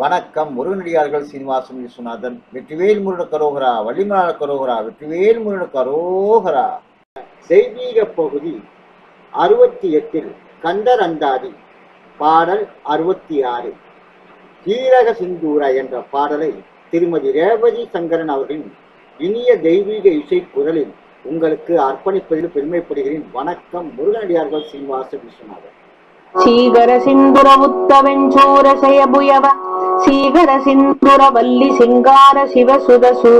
வணக்கம் முருகனடியார்கள் சீனிவாசன் விஸ்வநாதன் வெற்றிவேல் முருகன் கரோகரா வள்ளிமலாள கரோகரா வெற்றிவேல் முருட கரோகரா. தெய்வீக பகுதி அறுபத்தி எட்டில் கந்தர் அந்தாதி பாடல் அறுபத்தி ஆறு. கீரக சிந்தூர என்ற பாடலை திருமதி ரேவதி சங்கரன் அவர்களின் இனிய தெய்வீக இசை குரலில் உங்களுக்கு அர்ப்பணிப்பதில் பெருமைப்படுகிறேன். வணக்கம் முருகனடியார்கள் சீனிவாச விஸ்வநாதன். சீகர சிந்துர உத்தவெஞ்சூர செயபுயவ சீகர சிந்துர வல்லி சிங்கார சிவசுதசு.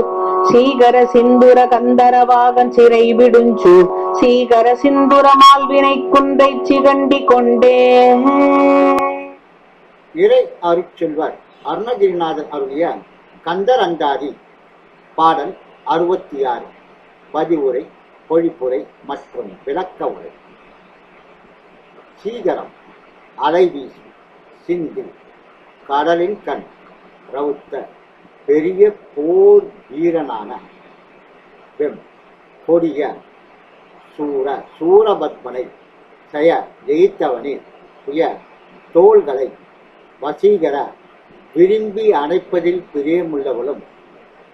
சீகர சிந்துர கந்தரவாகன் சிறை விடுஞ்சு சீகர சிந்துர மால்வினை குன்றை சிகண்டி கொண்டே. இறை அருட்செல்வர் அருணகிரிநாதன் அருளிய கந்தர் அந்தாதி பாடல் அறுபத்தி ஆறு பதிவுரை பொழிப்புரை மற்றும் விளக்க உரை. சீகரம் அலைவீசி சிந்து. கடலின் கண் ரவுத்த பெரிய போர் வீரனான வெம் கொடிய சூர சூரபத்மனை செய ஜெயித்தவனின் புய தோள்களை வசீகர விரும்பி அணைப்பதில் பிரியமுள்ளவளும்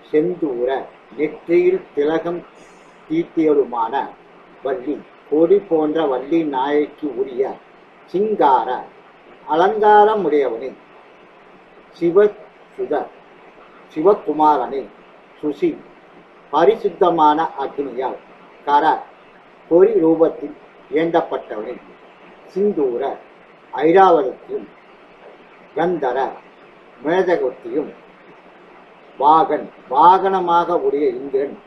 செந்தூர நெற்றியில் திலகம் தீட்டியலுமான வள்ளி கொடி போன்ற வள்ளி நாயைக்கு உரிய சிங்கார சிவ சிவசுத சிவகுமாரனை சுசி பரிசுத்தமான அக்னியால் கர பொறி ரூபத்தில் ஏந்தப்பட்டவனை. சிந்தூர ஐராவதத்தையும் கந்தர மேதகத்தையும் வாகன். வாகனமாக உடைய இந்திரன்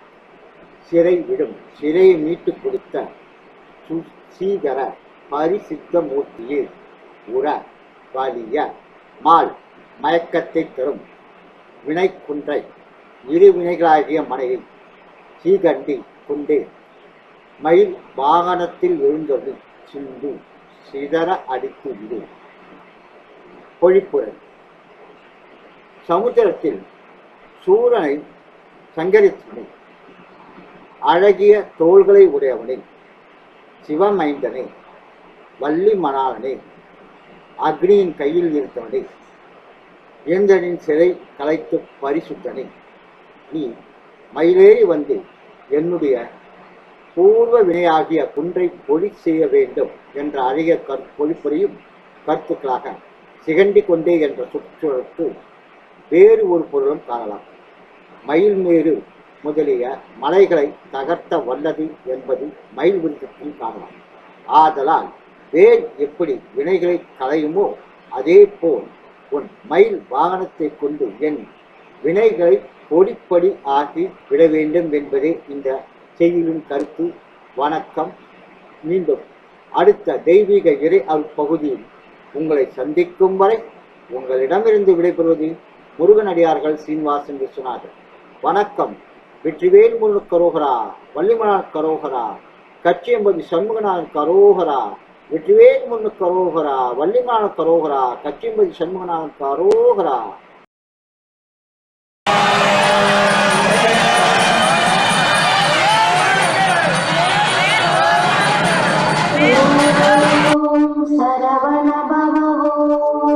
சிறை விடும் சிறையை மீட்டுக் கொடுத்த சு- சீகர பரிசித்த மூர்த்தியில் உர வலிய மால். மயக்கத்தை தரும். வினைக்குன்றை இரு வினைகளாகிய மனையை சீகண்டி கொண்டு மயில் வாகனத்தில் விழுந்தது சிந்து சிதற அடித்து விடு. பொழிப்புரை. சமுத்திரத்தில் சூரனை சங்கரித்தனை அழகிய தோள்களை உடையவனை. சிவமைந்தனே. வள்ளி மணாளனே அக்னியின் கையில் இருந்தவனே. இயந்தனின் சிறை கலைத்து பரிசுத்தனை. நீ மயிலேறி வந்து என்னுடைய பூர்வ வினையாகிய குன்றை பொழி செய்ய வேண்டும் என்ற அழகிய கற் பொழிப்புரையும் கருத்துக்களாக சிகண்டி கொண்டே என்ற சொற்றொடருக்கு வேறு ஒரு பொருளும் காணலாம். மயில்மேறு முதலிய மலைகளை தகர்த்த வல்லது என்பது மயில் விருத்தத்தில் காணலாம். ஆதலால் வேர் எப்படி வினைகளை களையுமோ அதே போல் உன் மயில் வாகனத்தை கொண்டு என் வினைகளை பொடிப்படி ஆக்கி விட வேண்டும் என்பதே இந்த செய்தியின் கருத்து. வணக்கம். மீண்டும் அடுத்த தெய்வீக இறை அருள் பகுதியில் உங்களை சந்திக்கும் வரை உங்களிடமிருந்து விடைபெறுவது முருகனடியார்கள் சீனிவாசன் விஸ்வநாதன் வணக்கம். வெற்றிவேல் முருகன் கரோகரா வள்ளிமலான் கரோகரா கச்சியம்பதி சண்முகநாதன் கரோகரா வெற்றிவேல் முன்னு கரோகரா வள்ளிமான கரோகரா கச்சிம்பதி சண்முகநாதன் கரோகரா ஓம் சரவண பவோ